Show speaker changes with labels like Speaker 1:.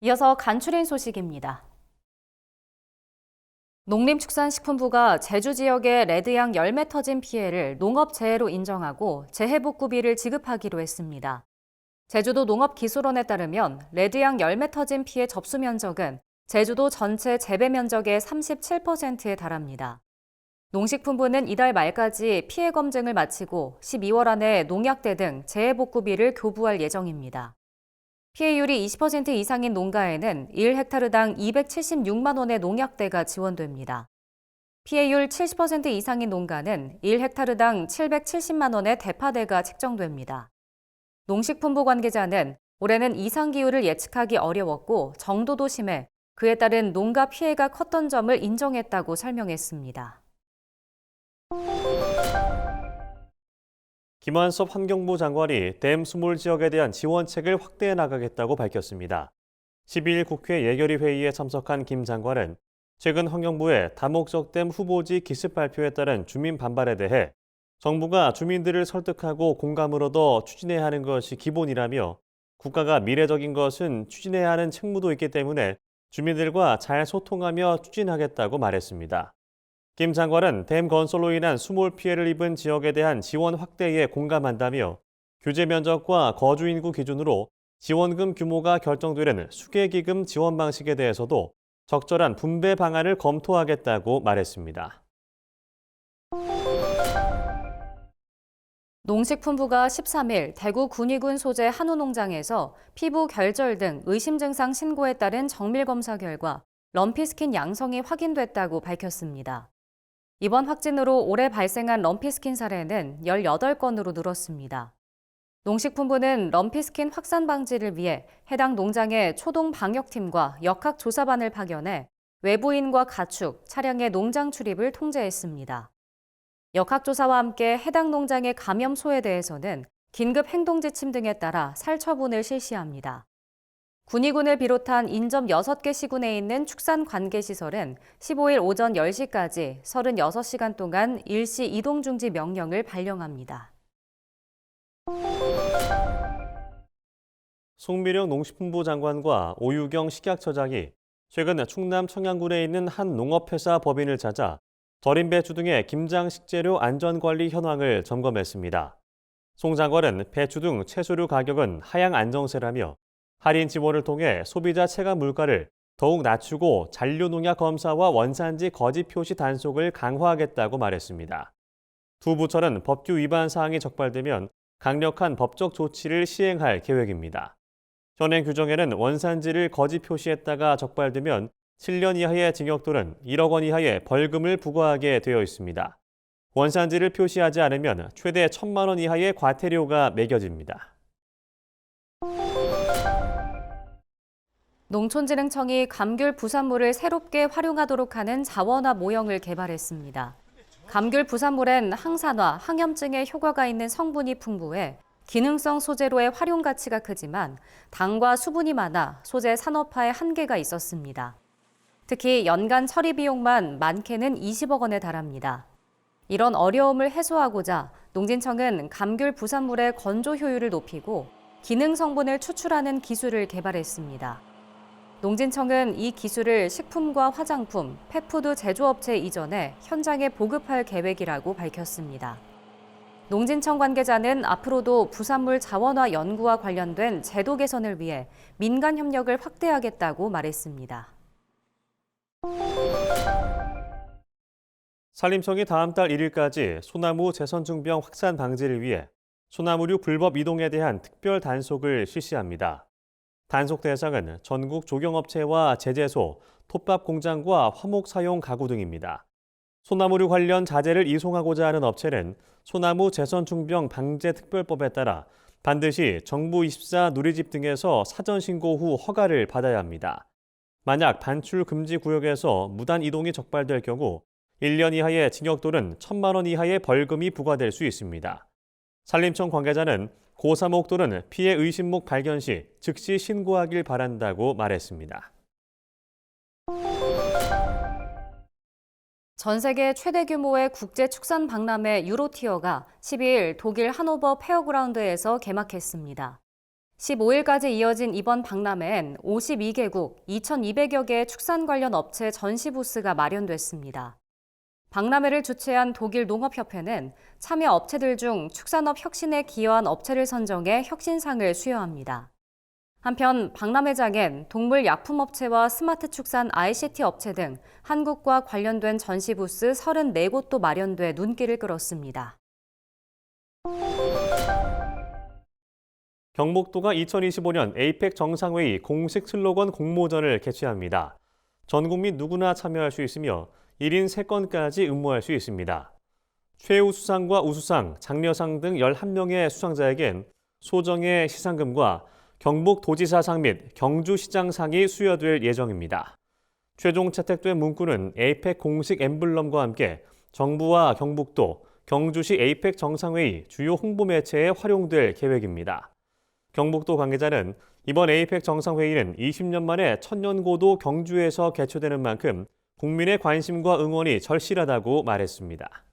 Speaker 1: 이어서 간추린 소식입니다. 농림축산식품부가 제주 지역의 레드양 열매 터진 피해를 농업재해로 인정하고 재해복구비를 지급하기로 했습니다. 제주도 농업기술원에 따르면 레드양 열매 터진 피해 접수 면적은 제주도 전체 재배 면적의 37%에 달합니다. 농식품부는 이달 말까지 피해 검증을 마치고 12월 안에 농약대 등 재해복구비를 교부할 예정입니다. 피해율이 20% 이상인 농가에는 1헥타르당 276만 원의 농약대가 지원됩니다. 피해율 70% 이상인 농가는 1헥타르당 770만 원의 대파대가 책정됩니다. 농식품부 관계자는 올해는 이상 기후를 예측하기 어려웠고 정도도 심해 그에 따른 농가 피해가 컸던 점을 인정했다고 설명했습니다.
Speaker 2: 김한섭 환경부 장관이 댐 수몰 지역에 대한 지원책을 확대해 나가겠다고 밝혔습니다. 12일 국회 예결위 회의에 참석한 김 장관은 최근 환경부의 다목적 댐 후보지 기습 발표에 따른 주민 반발에 대해 정부가 주민들을 설득하고 공감을 얻어 추진해야 하는 것이 기본이라며 국가가 미래적인 것은 추진해야 하는 책무도 있기 때문에 주민들과 잘 소통하며 추진하겠다고 말했습니다. 김 장관은 댐 건설로 인한 수몰 피해를 입은 지역에 대한 지원 확대에 공감한다며 규제 면적과 거주 인구 기준으로 지원금 규모가 결정되는 수계기금 지원 방식에 대해서도 적절한 분배 방안을 검토하겠다고 말했습니다.
Speaker 1: 농식품부가 13일 대구 군위군 소재 한우 농장에서 피부 결절 등 의심 증상 신고에 따른 정밀 검사 결과 럼피스킨 양성이 확인됐다고 밝혔습니다. 이번 확진으로 올해 발생한 럼피스킨 사례는 18건으로 늘었습니다. 농식품부는 럼피스킨 확산 방지를 위해 해당 농장에 초동 방역팀과 역학 조사반을 파견해 외부인과 가축, 차량의 농장 출입을 통제했습니다. 역학 조사와 함께 해당 농장의 감염소에 대해서는 긴급 행동 지침 등에 따라 살처분을 실시합니다. 군위군을 비롯한 인접 6개 시군에 있는 축산 관계시설은 15일 오전 10시까지 36시간 동안 일시 이동 중지 명령을 발령합니다.
Speaker 2: 송미령 농식품부 장관과 오유경 식약처장이 최근 충남 청양군에 있는 한 농업회사 법인을 찾아 절임 배추 등의 김장 식재료 안전관리 현황을 점검했습니다. 송 장관은 배추 등 채소류 가격은 하향 안정세라며 할인 지원을 통해 소비자 체감 물가를 더욱 낮추고 잔류 농약 검사와 원산지 거짓 표시 단속을 강화하겠다고 말했습니다. 두 부처는 법규 위반 사항이 적발되면 강력한 법적 조치를 시행할 계획입니다. 현행 규정에는 원산지를 거짓 표시했다가 적발되면 7년 이하의 징역 또는 1억 원 이하의 벌금을 부과하게 되어 있습니다. 원산지를 표시하지 않으면 최대 1천만 원 이하의 과태료가 매겨집니다.
Speaker 1: 농촌진흥청이 감귤 부산물을 새롭게 활용하도록 하는 자원화 모형을 개발했습니다. 감귤 부산물엔 항산화, 항염증에 효과가 있는 성분이 풍부해 기능성 소재로의 활용 가치가 크지만 당과 수분이 많아 소재 산업화에 한계가 있었습니다. 특히 연간 처리 비용만 많게는 20억 원에 달합니다. 이런 어려움을 해소하고자 농진청은 감귤 부산물의 건조 효율을 높이고 기능 성분을 추출하는 기술을 개발했습니다. 농진청은 이 기술을 식품과 화장품, 펫푸드 제조업체 이전에 현장에 보급할 계획이라고 밝혔습니다. 농진청 관계자는 앞으로도 부산물 자원화 연구와 관련된 제도 개선을 위해 민간 협력을 확대하겠다고 말했습니다.
Speaker 2: 산림청이 다음 달 1일까지 소나무 재선증병 확산 방지를 위해 소나무류 불법 이동에 대한 특별 단속을 실시합니다. 단속 대상은 전국 조경업체와 제재소, 톱밥 공장과 화목 사용 가구 등입니다. 소나무류 관련 자재를 이송하고자 하는 업체는 소나무 재선 충병 방제 특별법에 따라 반드시 정부 24 누리집 등에서 사전 신고 후 허가를 받아야 합니다. 만약 반출 금지 구역에서 무단 이동이 적발될 경우 1년 이하의 징역 또는 1천만 원 이하의 벌금이 부과될 수 있습니다. 산림청 관계자는 고사목 또는 피해 의심목 발견 시 즉시 신고하길 바란다고 말했습니다.
Speaker 1: 전 세계 최대 규모의 국제 축산 박람회 유로티어가 12일 독일 하노버 페어그라운드에서 개막했습니다. 15일까지 이어진 이번 박람회엔 52개국 2,200여 개의 축산 관련 업체 전시 부스가 마련됐습니다. 박람회를 주최한 독일 농업협회는 참여 업체들 중 축산업 혁신에 기여한 업체를 선정해 혁신상을 수여합니다. 한편 박람회장엔 동물 약품 업체와 스마트 축산 ICT 업체 등 한국과 관련된 전시 부스 34곳도 마련돼 눈길을 끌었습니다.
Speaker 2: 경북도가 2025년 에이펙 정상회의 공식 슬로건 공모전을 개최합니다. 전 국민 누구나 참여할 수 있으며 1인 3건까지 응모할 수 있습니다. 최우수상과 우수상, 장려상 등 11명의 수상자에겐 소정의 시상금과 경북도지사상 및 경주시장상이 수여될 예정입니다. 최종 채택된 문구는 에이펙 공식 엠블럼과 함께 정부와 경북도, 경주시 에이펙 정상회의 주요 홍보 매체에 활용될 계획입니다. 경북도 관계자는 이번 에이펙 정상회의는 20년 만에 천년고도 경주에서 개최되는 만큼 국민의 관심과 응원이 절실하다고 말했습니다.